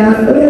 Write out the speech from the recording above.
嗯。